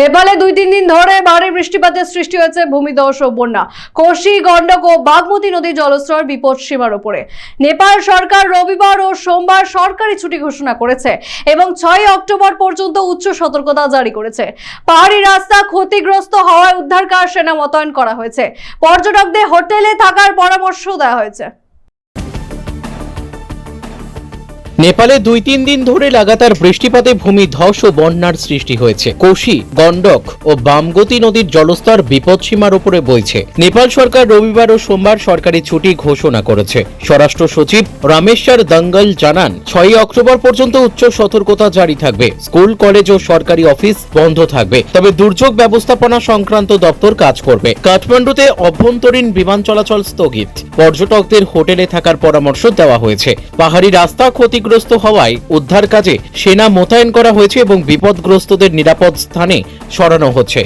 নেপালে দুই তিন দিন ধরে ভারী বৃষ্টিপাতের সৃষ্টি হয়েছে ভূমিধস ও বন্যা। কোশি গন্ডক ও বাগমতী নদী জলস্তর বিপদ সীমার উপরে। নেপাল সরকার রবিবার ও সোমবার সরকারি ছুটি ঘোষণা করেছে এবং ছয় অক্টোবর পর্যন্ত উচ্চ সতর্কতা জারি করেছে। পাহাড়ি রাস্তা ক্ষতিগ্রস্ত হওয়ায় উদ্ধার কার সেনা মোতায়েন করা হয়েছে। পর্যটকদের হোটেলে থাকার পরামর্শ দেওয়া হয়েছে। নেপালে দুই তিন দিন ধরে লাগাতার বৃষ্টিপাতে ভূমি ধস ও বন্যার সৃষ্টি হয়েছে। কোশি গন্ডক ও বামগতি নদীর জলস্তর বিপদসীমার উপরে বইছে। নেপাল সরকার রবিবার ও সোমবার সরকারি ছুটি ঘোষণা করেছে। স্বরাষ্ট্র সচিব রামেশ্বর দঙ্গল জানান, ছয়ই অক্টোবর পর্যন্ত উচ্চ সতর্কতা জারি থাকবে। স্কুল, কলেজ ও সরকারি অফিস বন্ধ থাকবে। তবে দুর্যোগ ব্যবস্থাপনা সংক্রান্ত দপ্তর কাজ করবে। কাঠমান্ডুতে অভ্যন্তরীণ বিমান চলাচল স্থগিত। পর্যটকদের হোটেলে থাকার পরামর্শ দেওয়া হয়েছে। পাহাড়ি রাস্তা ক্ষতিগ্রস্ত হওয়ায় উদ্ধার কাজে সেনা মোতায়েন করা হয়েছে এবং বিপদগ্রস্তদের নিরাপদ স্থানে সরানো হচ্ছে।